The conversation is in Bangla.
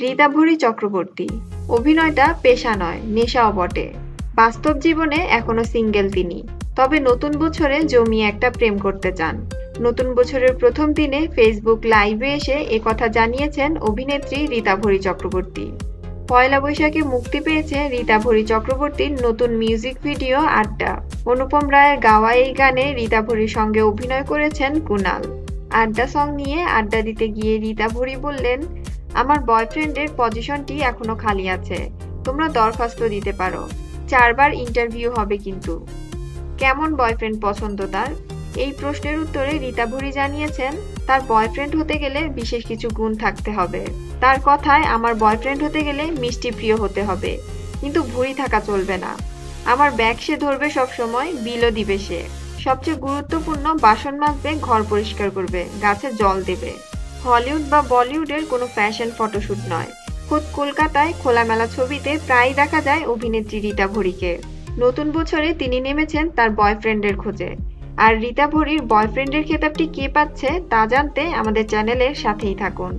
রীতাভরি চক্রবর্তী। অভিনয়টা পেশা নয়, নেশাও বটে। বাস্তব জীবনে এখনও সিঙ্গেল তিনি। তবে নতুন বছরে জমিয়ে একটা প্রেম করতে চান। নতুন বছরের প্রথম দিনে ফেসবুক লাইভে এসে কথা জানিয়েছেন অভিনেত্রী রীতাভরি চক্রবর্তী। পয়লা বৈশাখে মুক্তি পেয়েছে রীতাভরি চক্রবর্তীর নতুন মিউজিক ভিডিও আড্ডা। অনুপম রায়ের গাওয়া এই গানে রীতাভরির সঙ্গে অভিনয় করেছেন কুনাল। আড্ডা সং নিয়ে আড্ডা দিতে গিয়ে রীতাভরি বললেন, আমার বয়ফ্রেন্ডের পজিশনটি এখনও খালি আছে, তোমরা দরখাস্ত দিতে পারো, চারবার ইন্টারভিউ হবে কিন্তু। কেমন বয়ফ্রেন্ড পছন্দ তার? এই প্রশ্নের উত্তরে রীতা ভুরি জানিয়েছেন, তার বয়ফ্রেন্ড হতে গেলে বিশেষ কিছু গুণ থাকতে হবে। তার কথায়, আমার বয়ফ্রেন্ড হতে গেলে মিষ্টি প্রিয় হতে হবে, কিন্তু ভুরি থাকা চলবে না। আমার ব্যাগ সে ধরবে সব সময় বিলও দিবে সে। সবচেয়ে গুরুত্বপূর্ণ বাসন মাজবে ঘর পরিষ্কার করবে, গাছে জল দেবে। হলিউড বা বলিউডের কোনো ফ্যাশন ফটোশ্যুট নয়। খোদ কলকাতায় খোলামেলা ছবিতে প্রায় দেখা যায় অভিনেত্রী রীতা ভরিকে। নতুন বছরে তিনি নেমেছেন তার বয়ফ্রেন্ডের খোঁজে। আর রীতা ভরির বয়ফ্রেন্ডের খেতাবটি কে পাচ্ছে তা জানতে আমাদের চ্যানেলের সাথেই থাকুন।